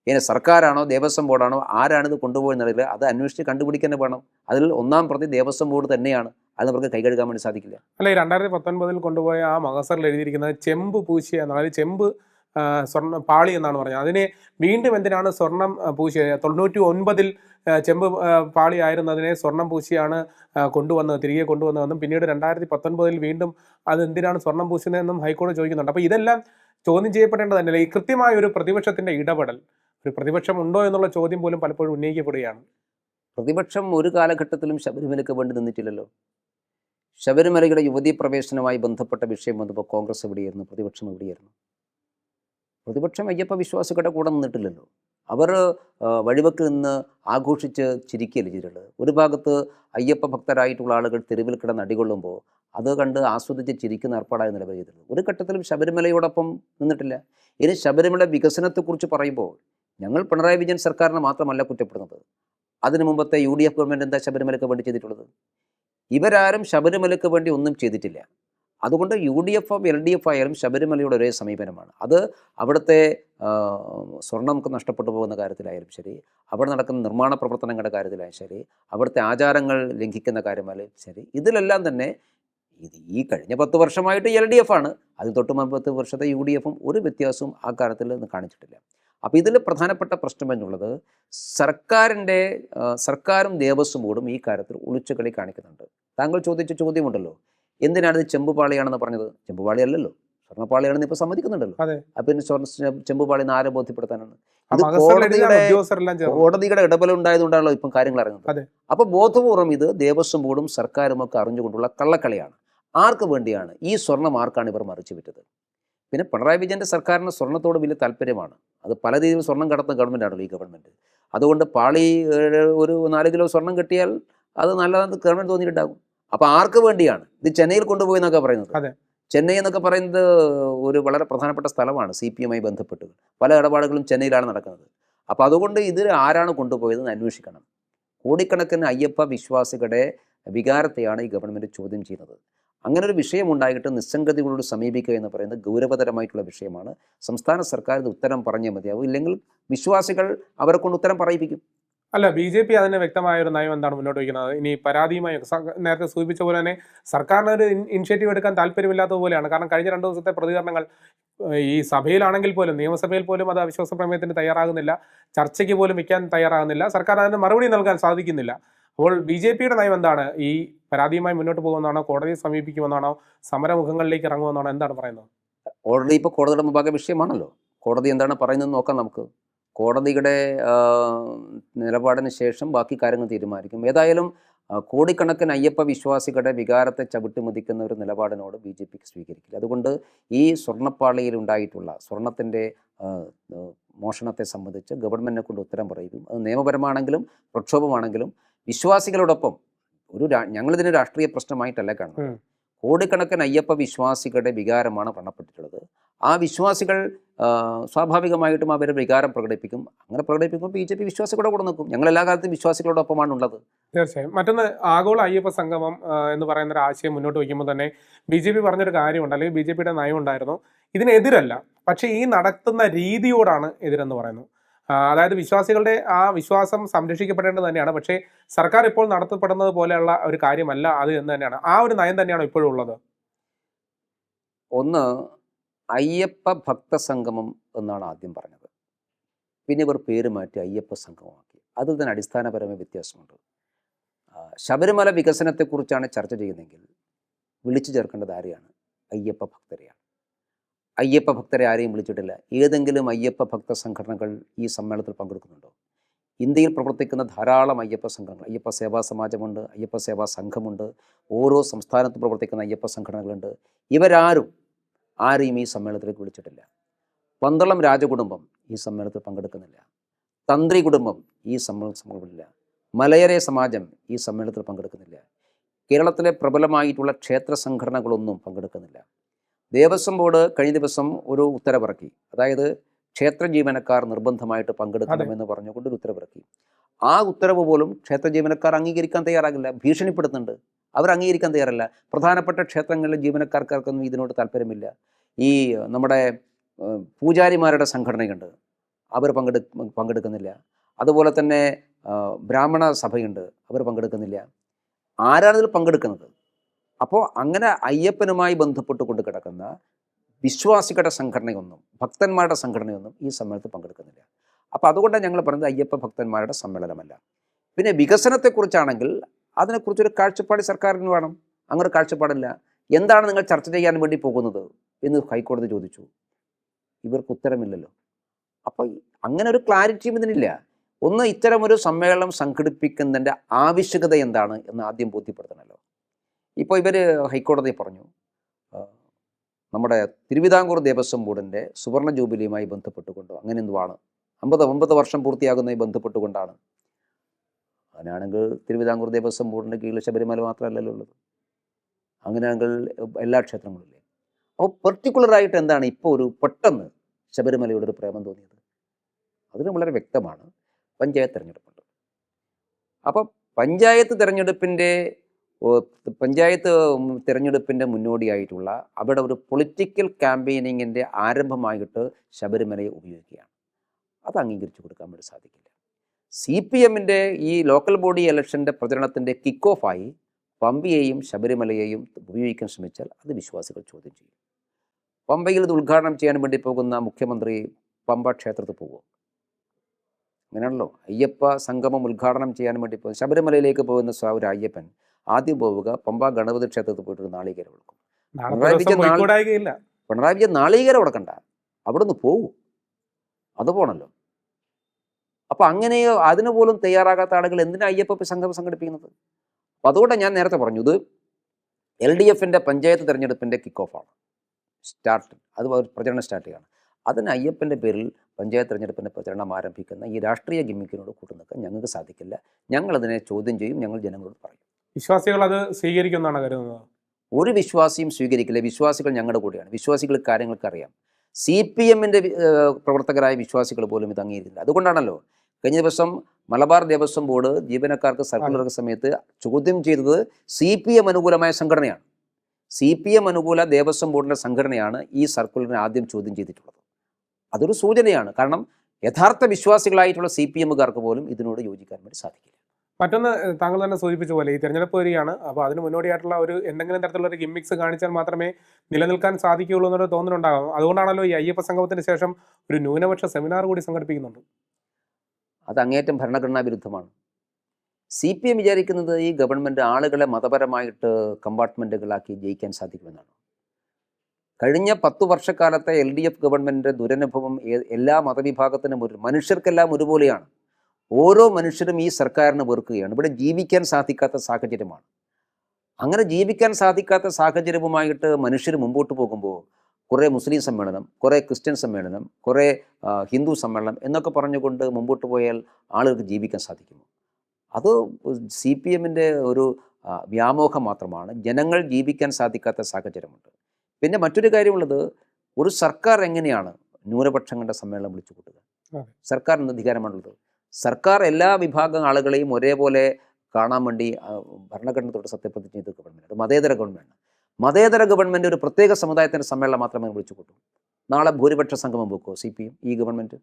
ഇനി സർക്കാരാണോ ദേവസ്വം ബോർഡാണോ ആരാണിത് കൊണ്ടുപോയെന്നറിയില്ല അത് അന്വേഷിച്ച് കണ്ടുപിടിക്കാൻ വേണം. അതിൽ ഒന്നാം പ്രതി ദേവസ്വം ബോർഡ് തന്നെയാണ്. അത് നമുക്ക് കൈകഴുകാൻ വേണ്ടി സാധിക്കില്ല. അല്ല ഈ രണ്ടായിരത്തി പത്തൊൻപതിൽ കൊണ്ടുപോയ ആ മഹസറിൽ എഴുതിയിരിക്കുന്നത് ചെമ്പ് പൂശിയ എന്നാണ്. ചെമ്പ് സ്വർണ പാളി എന്നാണ് പറഞ്ഞത്. അതിനെ വീണ്ടും എന്തിനാണ് സ്വർണം പൂശിയത് തൊണ്ണൂറ്റി ഒൻപതിൽ ചെമ്പ് പാളി ആയിരുന്നതിനെ സ്വർണം പൂശിയാണ് കൊണ്ടുവന്നത് തിരികെ കൊണ്ടുവന്നതെന്നും പിന്നീട് രണ്ടായിരത്തി പത്തൊൻപതിൽ വീണ്ടും അത് എന്തിനാണ് സ്വർണം പൂശുന്നതെന്നും ഹൈക്കോടതി ചോദിക്കുന്നുണ്ട്. അപ്പോൾ ഇതെല്ലാം ചോദ്യം ചെയ്യപ്പെടേണ്ടത് തന്നെയല്ലേ ഈ കൃത്യമായ ഒരു പ്രതിപക്ഷത്തിന്റെ ഇടപെടൽ ഒരു പ്രതിപക്ഷം ഉണ്ടോ എന്നുള്ള ചോദ്യം പോലും പലപ്പോഴും ഉന്നയിക്കപ്പെടുകയാണ്. പ്രതിപക്ഷം ഒരു കാലഘട്ടത്തിലും ശബരിമലയ്ക്ക് വേണ്ടി നിന്നിട്ടില്ലല്ലോ. ശബരിമലയുടെ യുവതീ പ്രവേശനവുമായി ബന്ധപ്പെട്ട വിഷയം വന്നപ്പോൾ കോൺഗ്രസ് എവിടെയായിരുന്നു? പ്രതിപക്ഷം എവിടെയായിരുന്നു? പ്രതിപക്ഷം അയ്യപ്പ വിശ്വാസികളുടെ കൂടെ നിന്നിട്ടില്ലല്ലോ. അവർ വഴിവക്കിൽ വഴിവെക്ക് നിന്ന് ആഘോഷിച്ച് ചിരിക്കുകയല്ലേ ചെയ്തിട്ടുള്ളത്. ഒരു ഭാഗത്ത് അയ്യപ്പ ഭക്തരായിട്ടുള്ള ആളുകൾ തെരുവിൽ കിടന്ന് അടികൊള്ളുമ്പോൾ അത് കണ്ട് ആസ്വദിച്ച് ചിരിക്കുന്ന ഏർപ്പാടായി നിലവിൽ ചെയ്തിട്ടുള്ളത്. ഒരു ഘട്ടത്തിലും ശബരിമലയോടൊപ്പം നിന്നിട്ടില്ല. ഇനി ശബരിമല വികസനത്തെക്കുറിച്ച് പറയുമ്പോൾ ഞങ്ങൾ പിണറായി വിജയൻ സർക്കാരിനെ മാത്രമല്ല കുറ്റപ്പെടുന്നത് അതിനു മുമ്പത്തെ യു ഡി എഫ് ഗവൺമെന്റ് എന്താ ശബരിമലയ്ക്ക് വേണ്ടി ചെയ്തിട്ടുള്ളത്? ഇവരാരും ശബരിമലയ്ക്ക് വേണ്ടി ഒന്നും ചെയ്തിട്ടില്ല. അതുകൊണ്ട് U D F L D F ആയാലും ശബരിമലയുടെ ഒരേ സമീപനമാണ്. അത് അവിടുത്തെ സ്വർണം നമുക്ക് നഷ്ടപ്പെട്ടു പോകുന്ന കാര്യത്തിലായാലും ശരി അവിടെ നടക്കുന്ന നിർമ്മാണ പ്രവർത്തനങ്ങളുടെ കാര്യത്തിലായാലും ശരി അവിടുത്തെ ആചാരങ്ങൾ ലംഘിക്കുന്ന കാര്യമായാലും ശരി ഇതിലെല്ലാം തന്നെ ഇത് ഈ കഴിഞ്ഞ പത്ത് വർഷമായിട്ട് എൽ ഡി എഫ് ആണ് അതിൽ തൊട്ട് പത്ത് വർഷത്തെ യു ഡി എഫും ഒരു വ്യത്യാസവും ആ കാര്യത്തിൽ കാണിച്ചിട്ടില്ല. അപ്പോൾ ഇതിൽ പ്രധാനപ്പെട്ട പ്രശ്നം എന്നുള്ളത് സർക്കാരിന്റെ സർക്കാരും ദേവസ്വം ബോർഡും ഈ കാര്യത്തിൽ ഒളിച്ചുകളി കാണിക്കുന്നുണ്ട്. താങ്കൾ ചോദിച്ച ചോദ്യമുണ്ടല്ലോ എന്തിനാണ് ഇത് ചെമ്പുപാളിയാണെന്ന് പറഞ്ഞത്? ചെമ്പുപാളി അല്ലല്ലോ സ്വർണപ്പാളിയാണെന്ന് ഇപ്പൊ സമ്മതിക്കുന്നുണ്ടല്ലോ. അപ്പം പിന്നെ സ്വർണ ചെമ്പുപാളി എന്ന് ആരെ ബോധ്യപ്പെടുത്താനാണ്? ഇത് കോടതിയുടെ- കോടതിയുടെ ഇടപെടൽ ഉണ്ടായതുകൊണ്ടാണല്ലോ ഇപ്പം കാര്യങ്ങൾ. ഇറങ്ങുന്നത് അപ്പോൾ ബോധപൂർവം ഇത് ദേവസ്വം ബോർഡും സർക്കാരും ഒക്കെ അറിഞ്ഞുകൊണ്ടുള്ള കള്ളക്കളിയാണ്. ആർക്ക് വേണ്ടിയാണ്? ഈ സ്വർണം ആർക്കാണ് ഇവർ മറിച്ചു വിറ്റത്? പിന്നെ പിണറായി വിജയന്റെ സർക്കാരിന് സ്വർണത്തോട് വലിയ താല്പര്യമാണ്. അത് പല രീതിയിൽ സ്വർണം കടത്തുന്ന ഗവൺമെന്റ് ആണല്ലോ ഈ ഗവൺമെന്റ്. അതുകൊണ്ട് പാളി ഒരു നാല് കിലോ സ്വർണം കിട്ടിയാൽ അത് നല്ലതെന്ന് ഗവൺമെന്റ് തോന്നിയിട്ടുണ്ടാകും. അപ്പോൾ ആർക്ക് വേണ്ടിയാണ്? ഇത് ചെന്നൈയിൽ കൊണ്ടുപോയി എന്നൊക്കെ പറയുന്നത്. ചെന്നൈ എന്നൊക്കെ പറയുന്നത് ഒരു വളരെ പ്രധാനപ്പെട്ട സ്ഥലമാണ് സി പി എമ്മായി ബന്ധപ്പെട്ട്. പല ഇടപാടുകളും ചെന്നൈയിലാണ് നടക്കുന്നത്. അപ്പോൾ അതുകൊണ്ട് ഇത് ആരാണ് കൊണ്ടുപോയതെന്ന് അന്വേഷിക്കണം. കോടിക്കണക്കിന് അയ്യപ്പ വിശ്വാസികളുടെ വികാരത്തെയാണ് ഈ ഗവൺമെന്റ് ചോദ്യം ചെയ്യുന്നത്. അങ്ങനെ ഒരു വിഷയം ഉണ്ടായിട്ട് നിസ്സംഗതികളോട് സമീപിക്കുക എന്ന് പറയുന്നത് ഗൗരവതരമായിട്ടുള്ള വിഷയമാണ്. സംസ്ഥാന സർക്കാർ ഇത് ഉത്തരം പറഞ്ഞേ മതിയാവും. ഇല്ലെങ്കിൽ വിശ്വാസികൾ അവരെ കൊണ്ട് ഉത്തരം പറയിപ്പിക്കും. അല്ല ബി ജെ പി അതിന് വ്യക്തമായ ഒരു നയം എന്താണ് മുന്നോട്ട് വയ്ക്കുന്നത്? ഇനി പരാതിയുമായി നേരത്തെ സൂചിപ്പിച്ച പോലെ തന്നെ സർക്കാരിന് ഒരു ഇനിഷ്യേറ്റീവ് എടുക്കാൻ താല്പര്യമില്ലാത്തതുപോലെയാണ് കാരണം കഴിഞ്ഞ രണ്ട് ദിവസത്തെ പ്രതികരണങ്ങൾ ഈ സഭയിലാണെങ്കിൽ പോലും നിയമസഭയിൽ പോലും അത് അവിശ്വാസ പ്രമേയത്തിന് തയ്യാറാകുന്നില്ല. ചർച്ചയ്ക്ക് പോലും വയ്ക്കാൻ തയ്യാറാകുന്നില്ല. സർക്കാർ അതിന് മറുപടി നൽകാൻ സാധിക്കുന്നില്ല. അപ്പോൾ ബി ജെ പിയുടെ നയം എന്താണ്? ഈ പരാതിയുമായി മുന്നോട്ട് പോകുമെന്നാണോ കോടതിയെ സമീപിക്കുമെന്നാണോ സമരമുഖങ്ങളിലേക്ക് ഇറങ്ങുമെന്നാണോ എന്താണ് പറയുന്നത്? ഓൾറെഡി ഇപ്പോൾ കോടതിയുടെ മുമ്പാകെ വിഷയമാണല്ലോ. കോടതി എന്താണ് പറയുന്നത് നോക്കാം നമുക്ക്. കോടതിയുടെ നിലപാടിന് ശേഷം ബാക്കി കാര്യങ്ങൾ തീരുമാനിക്കും. ഏതായാലും കോടിക്കണക്കിന് അയ്യപ്പ വിശ്വാസികളുടെ വികാരത്തെ ചവിട്ടിമതിക്കുന്ന ഒരു നിലപാടിനോട് ബി ജെ പിക്ക് സ്വീകരിക്കില്ല. അതുകൊണ്ട് ഈ സ്വർണപ്പാളിയിൽ ഉണ്ടായിട്ടുള്ള സ്വർണത്തിന്റെ മോഷണത്തെ സംബന്ധിച്ച് ഗവൺമെന്റിനെ കൊണ്ട് ഉത്തരം പറയിക്കും. അത് നിയമപരമാണെങ്കിലും പ്രക്ഷോഭമാണെങ്കിലും വിശ്വാസികളോടൊപ്പം ഒരു ഞങ്ങളിതിന് രാഷ്ട്രീയ പ്രശ്നമായിട്ടല്ല കാണുന്നത്. കോടിക്കണക്കിന് അയ്യപ്പ വിശ്വാസികളുടെ വികാരമാണ് വ്രണപ്പെട്ടിട്ടുള്ളത്. ആ വിശ്വാസികൾ സ്വാഭാവികമായിട്ടും അവരുടെ വികാരം പ്രകടിപ്പിക്കും. അങ്ങനെ പ്രകടിപ്പിക്കുമ്പോൾ ബി ജെ പി വിശ്വാസികളുടെ കൂടെ നിൽക്കും. ഞങ്ങൾ എല്ലാ കാലത്തും വിശ്വാസികളോടൊപ്പമാണ് ഉള്ളത് തീർച്ചയായും. മറ്റൊന്ന് ആഗോള അയ്യപ്പ സംഗമം എന്ന് പറയുന്ന ഒരു ആശയം മുന്നോട്ട് വയ്ക്കുമ്പോൾ തന്നെ ബി ജെ പി പറഞ്ഞൊരു കാര്യമുണ്ട്. അല്ലെങ്കിൽ ബി ജെ പിയുടെ നയം ഉണ്ടായിരുന്നു. ഇതിനെതിരല്ല. പക്ഷേ ഈ നടത്തുന്ന രീതിയോടാണ് എതിരെന്ന് പറയുന്നു. അതായത് വിശ്വാസികളുടെ ആ വിശ്വാസം സംരക്ഷിക്കപ്പെടേണ്ടത് തന്നെയാണ്. പക്ഷേ സർക്കാർ ഇപ്പോൾ നടത്തപ്പെടുന്നത് പോലെയുള്ള ഒരു കാര്യമല്ല അത് എന്ന് തന്നെയാണ്. ആ ഒരു നയം തന്നെയാണ് ഇപ്പോഴും ഉള്ളത്? ഒന്ന് അയ്യപ്പ ഭക്ത സംഗമം എന്നാണ് ആദ്യം പറഞ്ഞത്. പിന്നെ ഇവർ പേര് മാറ്റി അയ്യപ്പ സംഗമമാക്കി. അതിൽ തന്നെ അടിസ്ഥാനപരമായ വ്യത്യാസമുണ്ട്. ശബരിമല വികസനത്തെക്കുറിച്ചാണ് ചർച്ച ചെയ്യുന്നതെങ്കിൽ വിളിച്ചു ചേർക്കേണ്ടത് ആരെയാണ്? അയ്യപ്പ ഭക്തരെയാണ്. അയ്യപ്പ ഭക്തരെ ആരെയും വിളിച്ചിട്ടില്ല. ഏതെങ്കിലും അയ്യപ്പ ഭക്ത സംഘടനകൾ ഈ സമ്മേളനത്തിൽ പങ്കെടുക്കുന്നുണ്ടോ? ഇന്ത്യയിൽ പ്രവർത്തിക്കുന്ന ധാരാളം അയ്യപ്പ സംഘടനകൾ അയ്യപ്പ സേവാ സമാജമുണ്ട് അയ്യപ്പ സേവാ സംഘമുണ്ട് ഓരോ സംസ്ഥാനത്തും പ്രവർത്തിക്കുന്ന അയ്യപ്പ സംഘടനകളുണ്ട്. ഇവരാരും ആരെയും ഈ സമ്മേളനത്തിലേക്ക് വിളിച്ചിട്ടില്ല. പന്തളം രാജകുടുംബം ഈ സമ്മേളനത്തിൽ പങ്കെടുക്കുന്നില്ല. തന്ത്രി കുടുംബം ഈ സമ്മേളനത്തിൽ പങ്കെടുക്കില്ല മലയരെ സമാജം ഈ സമ്മേളനത്തിൽ പങ്കെടുക്കുന്നില്ല. കേരളത്തിലെ പ്രബലമായിട്ടുള്ള ക്ഷേത്ര സംഘടനകളൊന്നും പങ്കെടുക്കുന്നില്ല. ദേവസ്വം ബോർഡ് കഴിഞ്ഞ ദിവസം ഒരു ഉത്തരവിറക്കി. അതായത് ക്ഷേത്ര ജീവനക്കാർ നിർബന്ധമായിട്ട് പങ്കെടുക്കണമെന്ന് പറഞ്ഞുകൊണ്ട് ഒരു ഉത്തരവിറക്കി. ആ ഉത്തരവ് പോലും ക്ഷേത്ര ജീവനക്കാർ അംഗീകരിക്കാൻ തയ്യാറാകില്ല. ഭീഷണിപ്പെടുത്തുന്നുണ്ട്. അവർ അംഗീകരിക്കാൻ തയ്യാറല്ല. പ്രധാനപ്പെട്ട ക്ഷേത്രങ്ങളിലെ ജീവനക്കാർക്കാർക്കൊന്നും ഇതിനോട് താല്പര്യമില്ല. ഈ നമ്മുടെ പൂജാരിമാരുടെ സംഘടനയുണ്ട്. അവർ പങ്കെടു പങ്കെടുക്കുന്നില്ല. അതുപോലെ തന്നെ ബ്രാഹ്മണ സഭയുണ്ട്. അവർ പങ്കെടുക്കുന്നില്ല. ആരാണ് ഇതിൽ പങ്കെടുക്കുന്നത്? അപ്പോൾ അങ്ങനെ അയ്യപ്പനുമായി ബന്ധപ്പെട്ടുകൊണ്ട് കിടക്കുന്ന വിശ്വാസികളുടെ സംഘടനയൊന്നും ഭക്തന്മാരുടെ സംഘടനയൊന്നും ഈ സമ്മേളനത്തിൽ പങ്കെടുക്കുന്നില്ല. അപ്പോൾ അതുകൊണ്ടാണ് ഞങ്ങൾ പറയുന്നത് അയ്യപ്പ ഭക്തന്മാരുടെ സമ്മേളനമല്ല. പിന്നെ വികസനത്തെക്കുറിച്ചാണെങ്കിൽ അതിനെക്കുറിച്ചൊരു കാഴ്ചപ്പാട് സർക്കാരിന് വേണം. അങ്ങനെ കാഴ്ചപ്പാടില്ല. എന്താണ് നിങ്ങൾ ചർച്ച ചെയ്യാൻ വേണ്ടി പോകുന്നത്? എന്ന് ഹൈക്കോടതി ചോദിച്ചു. ഇവർക്ക് ഉത്തരമില്ലല്ലോ. അപ്പോൾ അങ്ങനെ ഒരു ക്ലാരിറ്റിയും ഇതിനില്ല. ഒന്ന് ഇത്തരമൊരു സമ്മേളനം സംഘടിപ്പിക്കുന്നതിന്റെ ആവശ്യകത എന്താണ് എന്ന് ആദ്യം ബോധ്യപ്പെടുത്തണമല്ലോ. ഇപ്പോൾ ഇവർ ഹൈക്കോടതി പറഞ്ഞു നമ്മുടെ തിരുവിതാംകൂർ ദേവസ്വം ബോർഡിന്റെ സുവർണ ജൂബിലിയുമായി ബന്ധപ്പെട്ടുകൊണ്ടോ അങ്ങനെ എന്തുവാണ്? അമ്പത് ഒമ്പത് വർഷം പൂർത്തിയാകുന്നതുമായി ബന്ധപ്പെട്ടുകൊണ്ടാണ്. അങ്ങനെയാണെങ്കിൽ തിരുവിതാംകൂർ ദേവസ്വം ബോർഡിന്റെ കീഴിൽ ശബരിമല മാത്രമല്ലല്ലോ ഉള്ളത്. അങ്ങനെയാണെങ്കിൽ എല്ലാ ക്ഷേത്രങ്ങളിലും അപ്പോൾ പെർട്ടിക്കുലറായിട്ട് എന്താണ് ഇപ്പോൾ ഒരു പെട്ടെന്ന് ശബരിമലയോട് ഒരു പ്രേമം തോന്നിയത്? അതിന് വളരെ വ്യക്തമാണ്. പഞ്ചായത്ത് തിരഞ്ഞെടുപ്പുണ്ട്. അപ്പോൾ പഞ്ചായത്ത് തിരഞ്ഞെടുപ്പിന്റെ പഞ്ചായത്ത് തിരഞ്ഞെടുപ്പിന്റെ മുന്നോടിയായിട്ടുള്ള അവിടെ ഒരു പൊളിറ്റിക്കൽ ക്യാമ്പയിനിങ്ങിന്റെ ആരംഭമായിട്ട് ശബരിമലയെ ഉപയോഗിക്കുകയാണ്. അത് അംഗീകരിച്ചു കൊടുക്കാൻ വേണ്ടി സാധിക്കില്ല. സി പി എമ്മിന്റെ ഈ ലോക്കൽ ബോഡി ഇലക്ഷന്റെ പ്രചരണത്തിന്റെ കിക്ക് ഓഫായി പമ്പയെയും ശബരിമലയെയും ഉപയോഗിക്കാൻ ശ്രമിച്ചാൽ അത് വിശ്വാസികൾ ചോദ്യം ചെയ്യും. പമ്പയിൽ ഇത് ഉദ്ഘാടനം ചെയ്യാൻ വേണ്ടി പോകുന്ന മുഖ്യമന്ത്രി പമ്പ ക്ഷേത്രത്തിൽ പോകും. അങ്ങനെയാണല്ലോ. അയ്യപ്പ സംഗമം ഉദ്ഘാടനം ചെയ്യാൻ വേണ്ടി പോകുന്ന ശബരിമലയിലേക്ക് പോകുന്ന ഒരു അയ്യപ്പൻ ആദ്യം പോവുക പമ്പ ഗണപതി ക്ഷേത്രത്തിൽ പോയിട്ട് നാളികേര കൊടുക്കും. പിണറായി വിജയൻ പിണറായി വിജയൻ നാളികേരം കൊടുക്കണ്ട. അവിടെ നിന്ന് പോകും അത് പോണല്ലോ. അപ്പൊ അങ്ങനെയോ അതിനു പോലും തയ്യാറാകാത്ത ആളുകൾ എന്തിനാ അയ്യപ്പ സംഘം സംഘടിപ്പിക്കുന്നത്? അപ്പൊ അതുകൊണ്ട് ഞാൻ നേരത്തെ പറഞ്ഞു ഇത് എൽ ഡി എഫിന്റെ പഞ്ചായത്ത് തെരഞ്ഞെടുപ്പിന്റെ കിക്ക് ഓഫ് ആണ്. സ്റ്റാർട്ട് അത് പ്രചരണം സ്റ്റാർട്ട് ചെയ്യാണ്. അതിന് അയ്യപ്പന്റെ പേരിൽ പഞ്ചായത്ത് തെരഞ്ഞെടുപ്പിന്റെ പ്രചരണം ആരംഭിക്കുന്ന ഈ രാഷ്ട്രീയ ഗിമ്മിക്കിനോട് കൂട്ടുനിൽക്കാൻ ഞങ്ങൾക്ക് സാധിക്കില്ല. ഞങ്ങൾ അതിനെ ചോദ്യം ചെയ്യും ഞങ്ങൾ ജനങ്ങളോട് പറയും. വിശ്വാസികൾ അത് സ്വീകരിക്കുന്നതാണ് കരുതുന്നത്? ഒരു വിശ്വാസിയും സ്വീകരിക്കില്ല. വിശ്വാസികൾ ഞങ്ങളുടെ കൂടെയാണ്. വിശ്വാസികൾ കാര്യങ്ങൾക്ക് അറിയാം. സി പി എമ്മിന്റെ പ്രവർത്തകരായ വിശ്വാസികൾ പോലും ഇത് അംഗീകരിക്കില്ല അതുകൊണ്ടാണല്ലോ കഴിഞ്ഞ ദിവസം മലബാർ ദേവസ്വം ബോർഡ് ജീവനക്കാർക്ക് സർക്കുലർ സമയത്ത് ചോദ്യം ചെയ്തത് സി പി എം അനുകൂലമായ സംഘടനയാണ്. സി പി എം അനുകൂല ദേവസ്വം ബോർഡിന്റെ സംഘടനയാണ് ഈ സർക്കുലറിനെ ആദ്യം ചോദ്യം ചെയ്തിട്ടുള്ളത്. അതൊരു സൂചനയാണ്. കാരണം യഥാർത്ഥ വിശ്വാസികളായിട്ടുള്ള സി പി എമ്മുകാർക്ക് പോലും ഇതിനോട് യോജിക്കാൻ വേണ്ടി സാധിക്കില്ല. മറ്റൊന്ന് താങ്കൾ തന്നെ സൂചിപ്പിച്ച പോലെ ഈ തെരഞ്ഞെടുപ്പ് വരികയാണ് അപ്പോൾ അതിന് മുന്നോടിയായിട്ടുള്ള ഒരു എന്തെങ്കിലും തരത്തിലുള്ള ഒരു ഗിമ്മിക്സ് കാണിച്ചാൽ മാത്രമേ നിലനിൽക്കാൻ സാധിക്കുകയുള്ളൂ എന്നൊരു തോന്നലുണ്ടാകും. അതുകൊണ്ടാണല്ലോ ഈ അയ്യപ്പ സംഗമത്തിന് ശേഷം ഒരു ന്യൂനപക്ഷ സെമിനാർ കൂടി സംഘടിപ്പിക്കുന്നുണ്ട്. അത് അങ്ങേറ്റം ഭരണഘടനാ വിരുദ്ധമാണ്. സി പി എം വിചാരിക്കുന്നത് ഈ ഗവൺമെന്റ് ആളുകളെ മതപരമായിട്ട് കമ്പാർട്ട്മെന്റുകളാക്കി ജയിക്കാൻ സാധിക്കുമെന്നാണ്. കഴിഞ്ഞ പത്തു വർഷക്കാലത്തെ എൽ ഡി എഫ് ഗവൺമെന്റ് ദുരനുഭവം എല്ലാ മതവിഭാഗത്തിനും ഒരു മനുഷ്യർക്കെല്ലാം ഒരുപോലെയാണ്. ഓരോ മനുഷ്യരും ഈ സർക്കാരിനെ വെറുക്കുകയാണ്. ഇവിടെ ജീവിക്കാൻ സാധിക്കാത്ത സാഹചര്യമാണ്. അങ്ങനെ ജീവിക്കാൻ സാധിക്കാത്ത സാഹചര്യവുമായിട്ട് മനുഷ്യർ മുമ്പോട്ട് പോകുമ്പോൾ കുറേ മുസ്ലിം സമ്മേളനം കുറേ ക്രിസ്ത്യൻ സമ്മേളനം കുറേ ഹിന്ദു സമ്മേളനം എന്നൊക്കെ പറഞ്ഞുകൊണ്ട് മുമ്പോട്ട് പോയാൽ ആളുകൾക്ക് ജീവിക്കാൻ സാധിക്കുമോ? അത് സി പി എമ്മിന്റെ ഒരു വ്യാമോഹം മാത്രമാണ്. ജനങ്ങൾ ജീവിക്കാൻ സാധിക്കാത്ത സാഹചര്യമുണ്ട്. പിന്നെ മറ്റൊരു കാര്യമുള്ളത് ഒരു സർക്കാർ എങ്ങനെയാണ് ന്യൂനപക്ഷങ്ങളുടെ സമ്മേളനം വിളിച്ചു കൂട്ടുക. സർക്കാരിന് അധികാരമാണുള്ളത്? സർക്കാർ എല്ലാ വിഭാഗം ആളുകളെയും ഒരേപോലെ കാണാൻ വേണ്ടി ഭരണഘടനത്തോട് സത്യപ്രതിജ്ഞ ചെയ്ത ഗവൺമെന്റ് മതേതര ഗവൺമെന്റ് മതേതര ഗവൺമെന്റ് ഒരു പ്രത്യേക സമുദായത്തിന്റെ സമ്മേളനം മാത്രമേ വിളിച്ചു കൂട്ടൂ. നാളെ ഭൂരിപക്ഷ സംഗമം വെക്കുമോ സി പി എം ഈ ഗവൺമെന്റ്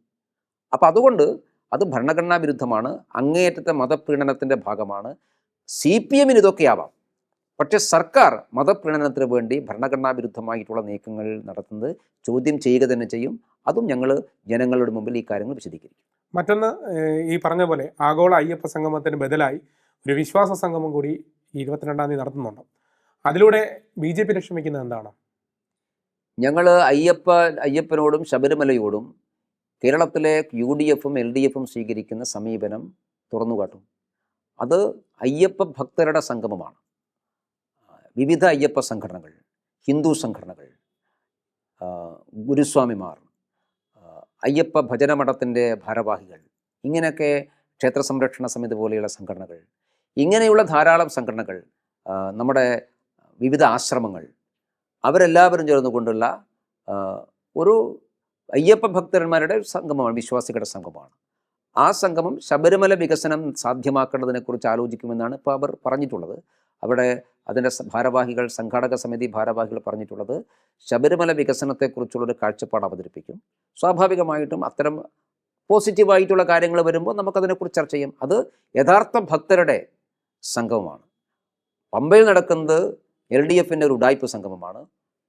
അപ്പോൾ അതുകൊണ്ട് അത് ഭരണഘടനാ വിരുദ്ധമാണ് അങ്ങേയറ്റത്തെ മതപ്രീണനത്തിന്റെ ഭാഗമാണ്. സി പി എമ്മിന് ഇതൊക്കെ ആവാം. പക്ഷേ സർക്കാർ മതപ്രീണനത്തിന് വേണ്ടി ഭരണഘടനാ വിരുദ്ധമായിട്ടുള്ള നീക്കങ്ങൾ നടത്തുന്നത് ചോദ്യം ചെയ്യുക തന്നെ ചെയ്യും. അതും ഞങ്ങൾ ജനങ്ങളുടെ മുമ്പിൽ ഈ കാര്യങ്ങൾ വിശദീകരിക്കും. മറ്റൊന്ന് ഈ പറഞ്ഞ പോലെ ആഗോള അയ്യപ്പ സംഗമത്തിന് ബദലായി ഒരു വിശ്വാസ സംഗമം കൂടി ഈ ഇരുപത്തിരണ്ടാം തീയതി നടത്തുന്നുണ്ട്. അതിലൂടെ ബി ജെ പി ലക്ഷ്യം എന്താണ്? ഞങ്ങൾ അയ്യപ്പ അയ്യപ്പനോടും ശബരിമലയോടും കേരളത്തിലെ യു ഡി എഫും എൽ ഡി എഫും സ്വീകരിക്കുന്ന സമീപനം തുറന്നു കാട്ടും. അത് അയ്യപ്പ ഭക്തരുടെ സംഗമമാണ്. വിവിധ അയ്യപ്പ സംഘടനകൾ ഹിന്ദു സംഘടനകൾ ഗുരുസ്വാമിമാർ അയ്യപ്പ ഭജനമഠത്തിന്റെ ഭാരവാഹികൾ ഇങ്ങനെയൊക്കെ ക്ഷേത്ര സംരക്ഷണ സമിതി പോലെയുള്ള സംഘടനകൾ ഇങ്ങനെയുള്ള ധാരാളം സംഘടനകൾ നമ്മുടെ വിവിധ ആശ്രമങ്ങൾ അവരെല്ലാവരും ചേർന്നുകൊണ്ടുള്ള ഒരു അയ്യപ്പ ഭക്തന്മാരുടെ സംഗമമാണ് വിശ്വാസികളുടെ സംഗമമാണ്. ആ സംഗമം ശബരിമല വികസനം സാധ്യമാക്കേണ്ടതിനെക്കുറിച്ച് ആലോചിക്കുമെന്നാണ് ഇപ്പോൾ അവർ പറഞ്ഞിട്ടുള്ളത്. അവിടെ അതിന്റെ ഭാരവാഹികൾ സംഘാടക സമിതി ഭാരവാഹികൾ പറഞ്ഞിട്ടുള്ളത് ശബരിമല വികസനത്തെക്കുറിച്ചുള്ളൊരു കാഴ്ചപ്പാട് അവതരിപ്പിക്കും. സ്വാഭാവികമായിട്ടും അത്തരം പോസിറ്റീവായിട്ടുള്ള കാര്യങ്ങൾ വരുമ്പോൾ നമുക്കതിനെക്കുറിച്ച് ചർച്ച ചെയ്യാം. അത് യഥാർത്ഥ ഭക്തരുടെ സംഗമമാണ്. പമ്പയിൽ നടക്കുന്നത് എൽ ഡി എഫിന്റെ ഒരു ഉടായ്പ സംഗമമാണ്.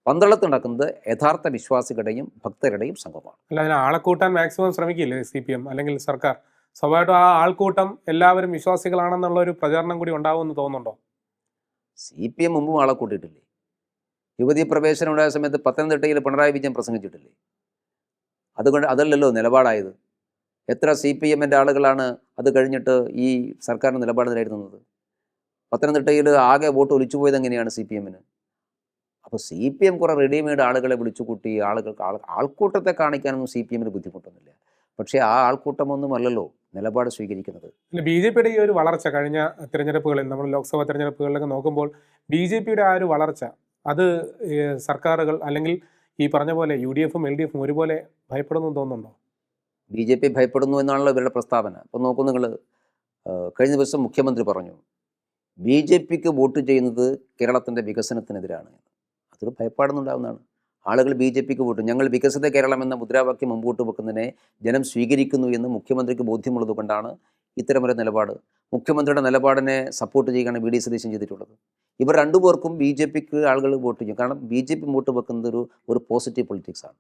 പന്തളത്ത് നടക്കുന്നത് യഥാർത്ഥ വിശ്വാസികളുടെയും ഭക്തരുടെയും സംഗമമാണ്. അല്ല അതിന് ആളെ കൂട്ടാൻ മാക്സിമം ശ്രമിക്കില്ലേ സി പി എം അല്ലെങ്കിൽ സർക്കാർ? സ്വാഭാവികമായിട്ടും ആ ആൾക്കൂട്ടം എല്ലാവരും വിശ്വാസികളാണെന്നുള്ള ഒരു പ്രചാരണം കൂടി ഉണ്ടാവുമെന്ന് തോന്നുന്നുണ്ടോ? സി പി എം മുമ്പും ആളെ കൂട്ടിയിട്ടില്ലേ? യുവതി പ്രവേശനം ഉണ്ടായ സമയത്ത് പത്തനംതിട്ടയിൽ പിണറായി വിജയൻ പ്രസംഗിച്ചിട്ടില്ലേ? അതുകൊണ്ട് അതല്ലല്ലോ നിലപാടായത്. എത്ര സി പി എമ്മിന്റെ ആളുകളാണ് അത് കഴിഞ്ഞിട്ട് ഈ സർക്കാരിന്റെ നിലപാട് നേരിടുന്നത് പത്തനംതിട്ടയിൽ ആകെ വോട്ട് ഒലിച്ചുപോയത് എങ്ങനെയാണ് സി പി എമ്മിന് അപ്പോൾ സി പി എം കുറേ റെഡിമെയ്ഡ് ആളുകളെ വിളിച്ചുകൂട്ടി ആളുകൾക്ക് ആൾ ആൾക്കൂട്ടത്തെ കാണിക്കാനൊന്നും സി പി എമ്മിന് ബുദ്ധിമുട്ടൊന്നുമില്ല. പക്ഷേ ആ ആൾക്കൂട്ടമൊന്നും അല്ലല്ലോ നിലപാട് സ്വീകരിക്കുന്നത്. ബി ജെ പിയുടെ ഈ ഒരു വളർച്ച കഴിഞ്ഞ തിരഞ്ഞെടുപ്പുകളിൽ നമ്മൾ ലോക്സഭാ തിരഞ്ഞെടുപ്പുകളിലൊക്കെ നോക്കുമ്പോൾ ബി ജെ പിയുടെ ആ ഒരു വളർച്ച അത് സർക്കാരുകൾ അല്ലെങ്കിൽ ഈ പറഞ്ഞ പോലെ യു ഡി എഫും എൽ ഡി എഫും ഒരുപോലെ ഭയപ്പെടുന്നു തോന്നുന്നുണ്ടോ? ബി ജെ പി ഭയപ്പെടുന്നു എന്നാണല്ലോ ഇവരുടെ പ്രസ്താവന. അപ്പോൾ നോക്കൂ നിങ്ങൾ കഴിഞ്ഞ ദിവസം മുഖ്യമന്ത്രി പറഞ്ഞു ബി ജെ പിക്ക് വോട്ട് ചെയ്യുന്നത് കേരളത്തിന്റെ വികസനത്തിനെതിരാണ്. അതൊരു ഭയപ്പാടുന്നുണ്ടാവുന്നതാണ് ആളുകൾ ബി ജെ പിക്ക് വോട്ട്. ഞങ്ങൾ വികസിത കേരളം എന്ന മുദ്രാവാക്യം മുമ്പോട്ട് വെക്കുന്നതിനെ ജനം സ്വീകരിക്കുന്നു എന്ന് മുഖ്യമന്ത്രിക്ക് ബോധ്യമുള്ളത് കൊണ്ടാണ് ഇത്തരമൊരു നിലപാട്. മുഖ്യമന്ത്രിയുടെ നിലപാടിനെ സപ്പോർട്ട് ചെയ്യുകയാണ് വി ഡി സതീശൻ ചെയ്തിട്ടുള്ളത്. ഇവർ രണ്ടുപേർക്കും ബി ജെ പിക്ക് ആളുകൾ വോട്ട് ചെയ്യും. കാരണം ബി ജെ പി മുമ്പോട്ട് വെക്കുന്നത് ഒരു ഒരു പോസിറ്റീവ് പൊളിറ്റിക്സ് ആണ്.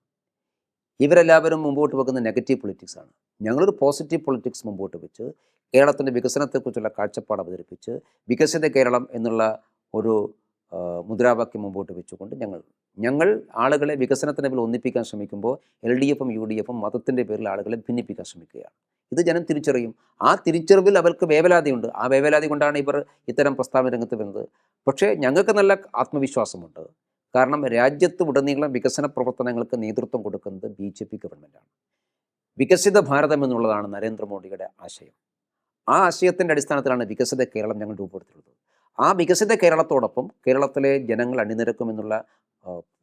ഇവരെല്ലാവരും മുമ്പോട്ട് വെക്കുന്ന നെഗറ്റീവ് പൊളിറ്റിക്സ് ആണ്. ഞങ്ങളൊരു പോസിറ്റീവ് പൊളിറ്റിക്സ് മുമ്പോട്ട് വെച്ച് കേരളത്തിന്റെ വികസനത്തെക്കുറിച്ചുള്ള കാഴ്ചപ്പാട് അവതരിപ്പിച്ച് വികസിത കേരളം എന്നുള്ള ഒരു മുദ്രാവാക്യം മുമ്പോട്ട് വെച്ചുകൊണ്ട് ഞങ്ങൾ ഞങ്ങൾ ആളുകളെ വികസനത്തിന്റെ പേരിൽ ഒന്നിപ്പിക്കാൻ ശ്രമിക്കുമ്പോൾ എൽ ഡി എഫും യു ഡി എഫും മതത്തിന്റെ പേരിൽ ആളുകളെ ഭിന്നിപ്പിക്കാൻ ശ്രമിക്കുകയാണ്. ഇത് ജനം തിരിച്ചറിയും. ആ തിരിച്ചറിവിൽ അവർക്ക് വേവലാതിയുണ്ട്. ആ വേവലാതി കൊണ്ടാണ് ഇവർ ഇത്തരം പ്രസ്താവന രംഗത്ത് വരുന്നത്. പക്ഷേ ഞങ്ങൾക്ക് നല്ല ആത്മവിശ്വാസമുണ്ട്. കാരണം രാജ്യത്ത് ഉടനീളം വികസന പ്രവർത്തനങ്ങൾക്ക് നേതൃത്വം കൊടുക്കുന്നത് ബി ജെ പി ഗവൺമെന്റാണ് വികസിത ഭാരതം എന്നുള്ളതാണ് നരേന്ദ്രമോദിയുടെ ആശയം. ആ ആശയത്തിന്റെ അടിസ്ഥാനത്തിലാണ് വികസിത കേരളം ഞങ്ങൾ രൂപപ്പെടുത്തിയിട്ടുള്ളത്. ആ വികസിത കേരളത്തോടൊപ്പം കേരളത്തിലെ ജനങ്ങൾ അണിനിരക്കുമെന്നുള്ള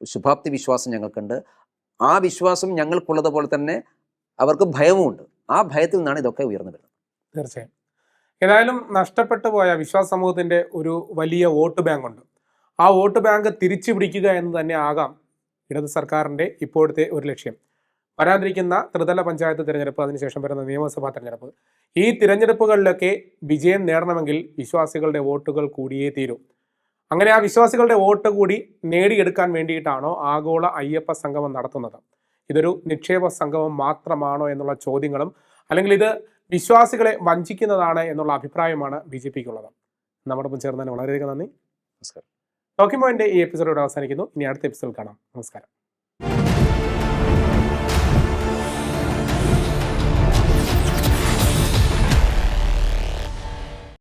ശുഭാപ്തി വിശ്വാസം ഞങ്ങൾക്കുണ്ട്. ആ വിശ്വാസം ഞങ്ങൾക്കുള്ളതുപോലെ തന്നെ അവർക്ക് ഭയവുമുണ്ട്. ആ ഭയത്തിൽ നിന്നാണ് ഇതൊക്കെ ഉയർന്നു വരുന്നത്. തീർച്ചയായും. ഏതായാലും നഷ്ടപ്പെട്ടു പോയ വിശ്വാസ സമൂഹത്തിന്റെ ഒരു വലിയ വോട്ട് ബാങ്ക് ഉണ്ട്. ആ വോട്ട് ബാങ്ക് തിരിച്ചു പിടിക്കുക എന്ന് തന്നെ ആകാം ഇടത് സർക്കാരിന്റെ ഇപ്പോഴത്തെ ഒരു ലക്ഷ്യം. വരാനിരിക്കുന്ന ത്രിതല പഞ്ചായത്ത് തിരഞ്ഞെടുപ്പ് അതിനുശേഷം വരുന്ന നിയമസഭാ തിരഞ്ഞെടുപ്പ്. ഈ തിരഞ്ഞെടുപ്പുകളിലൊക്കെ വിജയം നേടണമെങ്കിൽ വിശ്വാസികളുടെ വോട്ടുകൾ കൂടിയേ തീരൂ. അങ്ങനെ ആ വിശ്വാസികളുടെ വോട്ട് കൂടി നേടിയെടുക്കാൻ വേണ്ടിയിട്ടാണോ ആഗോള അയ്യപ്പ സംഗമം നടത്തുന്നത്? ഇതൊരു നിക്ഷേപ സംഗമം മാത്രമാണോ എന്നുള്ള ചോദ്യങ്ങളും അല്ലെങ്കിൽ ഇത് വിശ്വാസികളെ വഞ്ചിക്കുന്നതാണ് എന്നുള്ള അഭിപ്രായമാണ് ബി ജെ പിക്കുള്ളത്. നമ്മുടെ ചേർന്നതിന് വളരെയധികം നന്ദി. നമസ്കാരം. ടോക്കിംഗ് പോയിന്റ് ഈ എപ്പിസോഡ് അവസാനിക്കുന്നു. ഇനി അടുത്ത എപ്പിസോഡ് കാണാം. നമസ്കാരം.